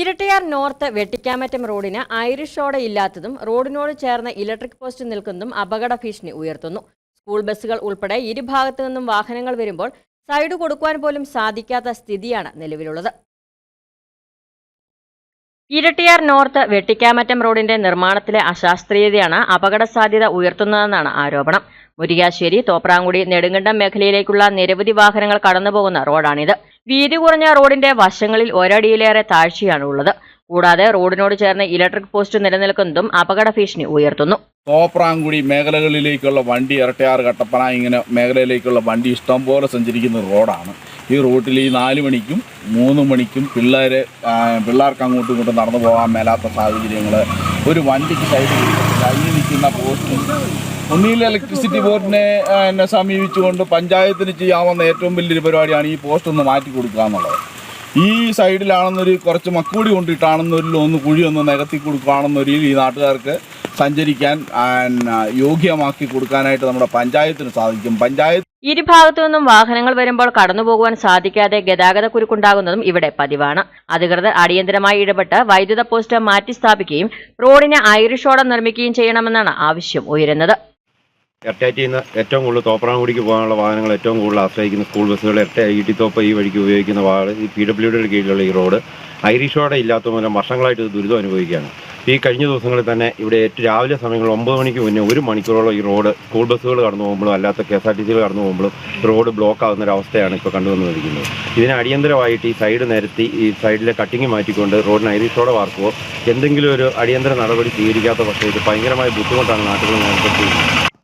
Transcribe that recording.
Irattayar north വെട്ടിക്കാമറ്റം റോഡിന് Irish ഓട ഇല്ലാത്തതും റോഡിനോട് ചേർന്ന് ഇലക്ട്രിക് പോസ്റ്റ് നിൽക്കുന്നതും അപകട ഭീഷണി ഉയർത്തുന്നു. സ്കൂൾ ബസ്സുകൾ ഉൾപ്പെടെ ഇരുഭാഗത്തു നിന്നും വാഹനങ്ങൾ വരുമ്പോൾ സൈഡ് കൊടുക്കുവാൻ പോലും സാധിക്കാത്ത സ്ഥിതിയാണ് നിലവിലുള്ളത്. ഇരട്ടിയാർ നോർത്ത് വെട്ടിക്കാമറ്റം റോഡിന്റെ നിർമ്മാണത്തിലെ അശാസ്ത്രീയതയാണ് അപകട സാധ്യത ഉയർത്തുന്നതെന്നാണ് ആരോപണം. മുരികാശ്ശേരി തോപ്രാങ്കുടി നെടുങ്കണ്ടം മേഖലയിലേക്കുള്ള നിരവധി വാഹനങ്ങൾ കടന്നുപോകുന്ന റോഡാണിത്. വീതി കുറഞ്ഞ റോഡിന്റെ വശങ്ങളിൽ ഒരടിയിലേറെ താഴ്ചയാണ് ഉള്ളത് കൂടാതെ റോഡിനോട് ചേർന്ന് ഇലക്ട്രിക് പോസ്റ്റ് നിലനിൽക്കുന്നതും അപകട ഭീഷണി ഉയർത്തുന്നു. തോപ്രാങ്കുടി മേഖലകളിലേക്കുള്ള വണ്ടി ഇരട്ടയാറ് കട്ടപ്പന ഇങ്ങനെ മേഖലയിലേക്കുള്ള വണ്ടി ഇഷ്ടം പോലെ സഞ്ചരിക്കുന്ന റോഡാണ്. ഈ റൂട്ടിൽ ഈ നാല് മണിക്കും മൂന്ന് മണിക്കും പിള്ളേർ പിള്ളേർക്ക് അങ്ങോട്ടും ഇങ്ങോട്ടും നടന്നു പോകാൻ മേലാത്ത സാഹചര്യങ്ങൾ ഒരു വണ്ടിക്ക് സൈഡിൽ ഈ നിൽക്കുന്ന പോസ്റ്റും ഒന്നിയിൽ ഇലക്ട്രിസിറ്റി ബോർഡിനെ എന്നെ സമീപിച്ചുകൊണ്ട് പഞ്ചായത്തിന് ചെയ്യാവുന്ന ഏറ്റവും വലിയൊരു പരിപാടിയാണ് ഈ പോസ്റ്റ് ഒന്ന് മാറ്റി കൊടുക്കുക എന്നുള്ളത്. ഈ സൈഡിലാണെന്നൊരു കുറച്ച് മക്കൂടി കൊണ്ടിട്ടാണെന്നൊരു ഒന്ന് കുഴി ഒന്ന് നികത്തി കൊടുക്കുകയാണെന്നൊരു ഈ നാട്ടുകാർക്ക് സഞ്ചരിക്കാൻ യോഗ്യമാക്കി കൊടുക്കാനായിട്ട് നമ്മുടെ പഞ്ചായത്തിന് സാധിക്കും. പഞ്ചായത്ത് ഇരുഭാഗത്തു നിന്നും വാഹനങ്ങൾ വരുമ്പോൾ കടന്നുപോകുവാൻ സാധിക്കാതെ ഗതാഗത കുരുക്കുണ്ടാകുന്നതും ഇവിടെ പതിവാണ്. അധികൃതർ അടിയന്തരമായി ഇടപെട്ട് വൈദ്യുത പോസ്റ്റ് മാറ്റി സ്ഥാപിക്കുകയും റോഡിന് ഐറിഷ് ഓട നിർമ്മിക്കുകയും ചെയ്യണമെന്നാണ് ആവശ്യം ഉയരുന്നത്. എർട്ടാറ്റിൽ നിന്ന് ഏറ്റവും കൂടുതൽ തോപ്രാങ്കുടിക്ക് പോകാനുള്ള വാഹനങ്ങൾ ഏറ്റവും കൂടുതൽ ആശ്രയിക്കുന്ന സ്കൂൾ ബസ്സുകൾ എർട്ട ഈട്ടിത്തോപ്പ് ഈ വഴിക്ക് ഉപയോഗിക്കുന്ന വാഹനം ഈ പി ഡബ്ല്യു ഡിയുടെ കീഴിലുള്ള ഈ റോഡ് ഐറിഷോടെ ഇല്ലാത്ത മൂലം വർഷങ്ങളായിട്ട് ഇത് ദുരിതം അനുഭവിക്കുകയാണ്. ഈ കഴിഞ്ഞ ദിവസങ്ങളിൽ തന്നെ ഇവിടെ ഏറ്റവും രാവിലെ സമയങ്ങളിൽ ഒമ്പത് മണിക്ക് മുന്നേ ഒരു മണിക്കൂറോളം ഈ റോഡ് സ്കൂൾ ബസ്സുകൾ കടന്നു പോകുമ്പോഴും അല്ലാത്ത കെ എസ് ആർ ടി സികൾ കടന്നു പോകുമ്പോഴും റോഡ് ബ്ലോക്ക് ആകുന്ന ഒരു അവസ്ഥയാണ് ഇപ്പോൾ കണ്ടുവന്നിരിക്കുന്നത് ഇതിന് അടിയന്തരമായിട്ട് ഈ സൈഡ് നിരത്തി ഈ സൈഡിലെ കട്ടിങ് മാറ്റിക്കൊണ്ട് റോഡിന് ഐറിഷോടെ വാർക്കുകയോ എന്തെങ്കിലും ഒരു അടിയന്തര നടപടി സ്വീകരിക്കാത്ത പക്ഷേ ഇത് ഭയങ്കരമായ ബുദ്ധിമുട്ടാണ് നാട്ടുകൾ നേരിടുന്നത്